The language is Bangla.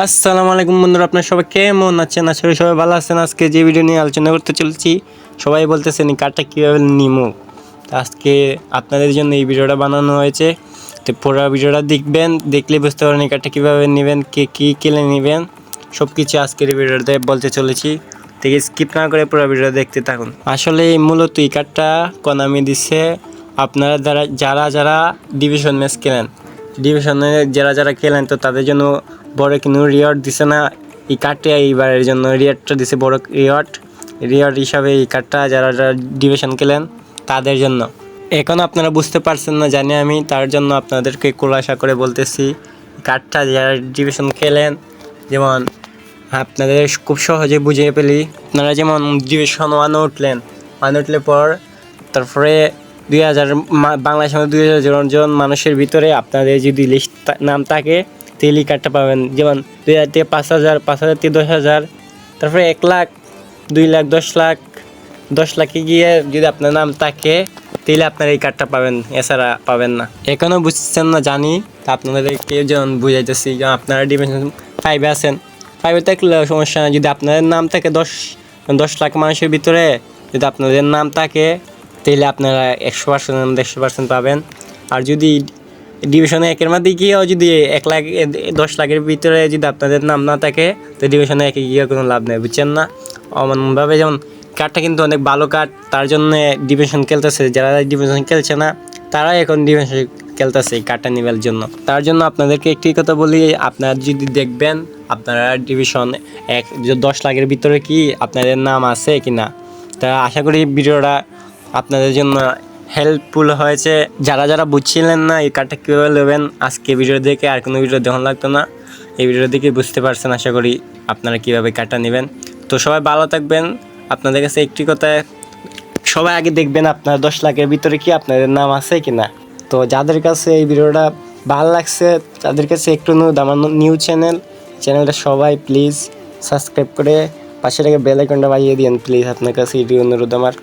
আসসালামু আলাইকুম বন্ধুরা, আপনার সবাই কেমন আছেন? আশা করি সবাই ভালো আছেন। আজকে যে ভিডিও নিয়ে আলোচনা করতে চলছি, সবাই বলতেছেন এই কার্ডটা কীভাবে নিমো? আজকে আপনাদের জন্য এই ভিডিওটা বানানো হয়েছে। তো পুরো ভিডিওটা দেখবেন, দেখলে বুঝতে পারেন এই কার্ডটা কীভাবে নেবেন, কে কী কেলে নেবেন। সব কিছু আজকের এই ভিডিওতে বলতে চলেছি। থেকে স্কিপ না করে পুরো ভিডিওটা দেখতে থাকুন। আসলে মূলত এই কার্ডটা কনামি দিচ্ছে আপনারা যারা যারা যারা ডিভিশন ম্যাচ খেলেন ডিভিশনে যারা যারা খেলেন, তো তাদের জন্য বড় কোনো রিওয়ার্ড দিছে না। এই কার্ডটা এইবারের জন্য রিওয়ার্ডটা দিছে বড় রিওয়ার্ড রিওয়ার্ড হিসাবে এই কার্ডটা যারা যারা ডিভিশন খেলেন, তাদের জন্য। এখন আপনারা বুঝতে পারছেন না, জানি আমি, তার জন্য আপনাদেরকে খোলাসা করে বলতেছি কার্ডটা যারা ডিভিশন খেলেন, যেমন আপনাদের খুব সহজে বুঝিয়ে পেলি আপনারা যেমন ডিভিশন ওয়ানে উঠলেন ওয়ানে উঠলে পর তারপরে দুই হাজার বাংলাদেশের মধ্যে দুই হাজার জন মানুষের ভিতরে আপনাদের যদি লিস্ট নাম থাকে এই কার্ডটা পাবেন। যেমন দুই হাজার থেকে পাঁচ হাজার পাঁচ হাজার থেকে দশ হাজার, তারপরে এক লাখ, দুই লাখ, দশ লাখ, দশ লাখে গিয়ে যদি আপনার নাম থাকে, তাহলে আপনার এই কার্ডটা পাবেন। এছাড়া পাবেন না। এখনও বুঝছেন না, জানি। তা আপনাদেরকে যেমন বুঝাইতেছি, যে আপনারা ডিভিশন ফাইভে আছেন। ফাইভে থাকলে সমস্যা যদি আপনাদের নাম থাকে দশ দশ লাখ মানুষের ভিতরে, যদি আপনাদের নাম থাকে তাহলে আপনারা একশো পার্সেন্ট একশো পার্সেন্ট পাবেন। আর যদি ডিভিশনে একের মধ্যে গিয়েও যদি এক লাখ, দশ লাখের ভিতরে যদি আপনাদের নাম না থাকে, তো ডিভিশনে একে গিয়ে কোনো লাভ নেই, বুঝছেন না? অমনভাবে যেমন কার্ডটা কিন্তু অনেক ভালো কার্ড তার জন্য ডিভিশন খেলতেছে, যারা ডিভিশন খেলছে না তারা এখন ডিভিশন খেলতেছে এই কার্ডটা নেওয়ার জন্য। তার জন্য আপনাদেরকে একটি কথা বলি, আপনারা যদি দেখবেন, আপনারা ডিভিশন এক, দশ লাখের ভিতরে কি আপনাদের নাম আছে কি না তা আশা করি ভিডিওটা আপনাদের জন্য হেল্পফুল হয়েছে। যারা যারা বুঝছিলেন না এই কার্ডটা কীভাবে নেবেন, আজকে ভিডিও দেখে আর কোনো ভিডিও দেখানো লাগতো না। এই ভিডিও দেখে বুঝতে পারছেন, আশা করি আপনারা কীভাবে কার্ডটা নেবেন। তো সবাই ভালো থাকবেন। আপনাদের কাছে একটি কথা, সবাই আগে দেখবেন আপনার দশ লাখের ভিতরে কি আপনাদের নাম আছে কি না তো যাদের কাছে এই ভিডিওটা ভালো লাগছে, তাদের কাছে একটু অনুরোধ আমার নিউ চ্যানেল চ্যানেলটা সবাই প্লিজ সাবস্ক্রাইব করে পাশে থেকে বেল আইকনটা বাজিয়ে দিন প্লিজ আপনার কাছে এটি অনুরোধ আমার।